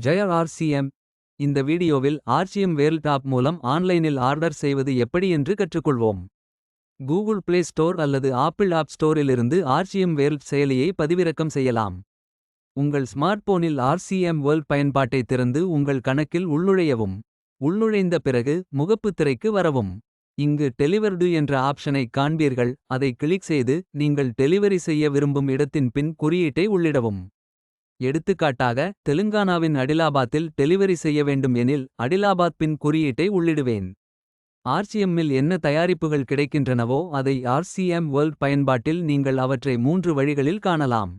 ஜெய ஆர்சிஎம் இந்த வீடியோவில் ஆர்சிஎம் வேர்ல்ட் ஆப் மூலம் ஆன்லைனில் ஆர்டர் செய்வது எப்படி என்று கற்றுக்கொள்வோம். கூகுள் பிளே ஸ்டோர் அல்லது ஆப்பிள் ஆப் ஸ்டோரிலிருந்து ஆர்சிஎம் வேல்ட் செயலியை பதிவிறக்கம் செய்யலாம். உங்கள் ஸ்மார்ட்போனில் ஆர்சிஎம் வேர்ல்ட் பயன்பாட்டை திறந்து உங்கள் கணக்கில் உள்நுழையவும். உள்நுழைந்த பிறகு முகப்புத் திரைக்கு வரவும். இங்கு டெலிவர்டு என்ற ஆப்ஷனை காண்பீர்கள். அதை கிளிக் செய்து நீங்கள் டெலிவரி செய்ய விரும்பும் இடத்தின் பின் குறியீட்டை உள்ளிடவும். எடுத்துக்காட்டாக தெலுங்கானாவின் அடிலாபாத்தில் டெலிவரி செய்ய வேண்டும் எனில் அடிலாபாத் பின் குறியீட்டை உள்ளிடுவேன். ஆர்சிஎம்மில் என்ன தயாரிப்புகள் கிடைக்கின்றனவோ அதை ஆர்சிஎம் வேர்ல்ட் பயன்பாட்டில் நீங்கள் அவற்றை மூன்று வழிகளில் காணலாம்.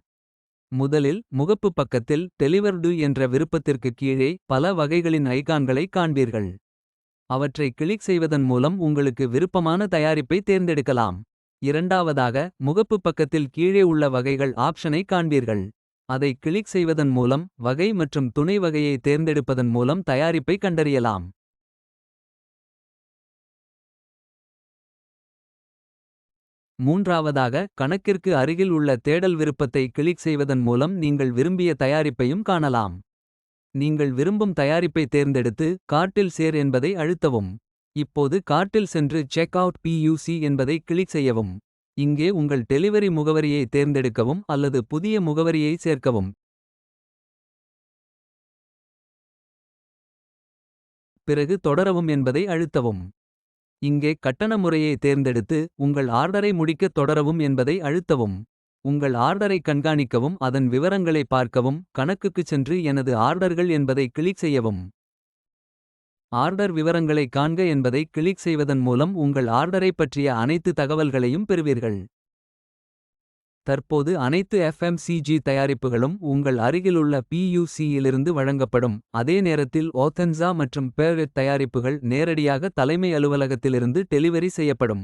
முதலில் முகப்பு பக்கத்தில் டெலிவர்டு என்ற விருப்பத்திற்கு கீழே பல வகைகளின் ஐகான்களை காண்பீர்கள். அவற்றை கிளிக் செய்வதன் மூலம் உங்களுக்கு விருப்பமான தயாரிப்பை தேர்ந்தெடுக்கலாம். இரண்டாவதாக முகப்பு பக்கத்தில் கீழே உள்ள வகைகள் ஆப்ஷனை காண்பீர்கள். அதை கிளிக் செய்வதன் மூலம் வகை மற்றும் துணை வகையை தேர்ந்தெடுப்பதன் மூலம் தயாரிப்பை கண்டறியலாம். மூன்றாவதாக கணக்கிற்கு அருகில் உள்ள தேடல் விருப்பத்தை கிளிக் செய்வதன் மூலம் நீங்கள் விரும்பிய தயாரிப்பையும் காணலாம். நீங்கள் விரும்பும் தயாரிப்பை தேர்ந்தெடுத்து கார்ட்டில் சேர் என்பதை அழுத்தவும். இப்போது கார்ட்டில் சென்று செக் அவுட் பியூசி என்பதை கிளிக் செய்யவும். இங்கே உங்கள் டெலிவரி முகவரியை தேர்ந்தெடுக்கவும் அல்லது புதிய முகவரியை சேர்க்கவும். பிறகு தொடரவும் என்பதை அழுத்தவும். இங்கே கட்டண முறையை தேர்ந்தெடுத்து உங்கள் ஆர்டரை முடிக்க தொடரவும் என்பதை அழுத்தவும். உங்கள் ஆர்டரை கண்காணிக்கவும் அதன் விவரங்களை பார்க்கவும் கணக்குக்குச் சென்று எனது ஆர்டர்கள் என்பதை கிளிக் செய்யவும். ஆர்டர் விவரங்களை காண்க என்பதை கிளிக் செய்வதன் மூலம் உங்கள் ஆர்டரை பற்றிய அனைத்து தகவல்களையும் பெறுவீர்கள். தற்போது அனைத்து எஃப்எம்சிஜி தயாரிப்புகளும் உங்கள் அருகிலுள்ள பியூசியிலிருந்து வழங்கப்படும். அதே நேரத்தில் ஓத்தன்சா மற்றும் பேர்வெட் தயாரிப்புகள் நேரடியாக தலைமை அலுவலகத்திலிருந்து டெலிவரி செய்யப்படும்.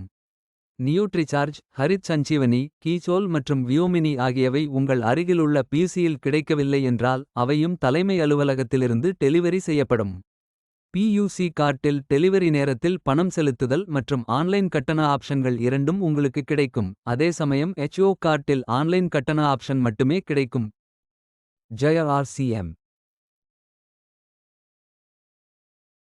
நியூட்ரிசார்ஜ் ஹரித் சஞ்சீவனி கீச்சோல் மற்றும் வியோமினி ஆகியவை உங்கள் அருகிலுள்ள பிசியில் கிடைக்கவில்லை என்றால் அவையும் தலைமை அலுவலகத்திலிருந்து டெலிவரி செய்யப்படும். பியூசி கார்ட்டில் டெலிவரி நேரத்தில் பணம் செலுத்துதல் மற்றும் ஆன்லைன் கட்டண ஆப்ஷன்கள் இரண்டும் உங்களுக்கு கிடைக்கும். அதே சமயம் எச்ஓ கார்ட்டில் ஆன்லைன் கட்டண ஆப்ஷன் மட்டுமே கிடைக்கும். ஜெய ஆர்சிஎம்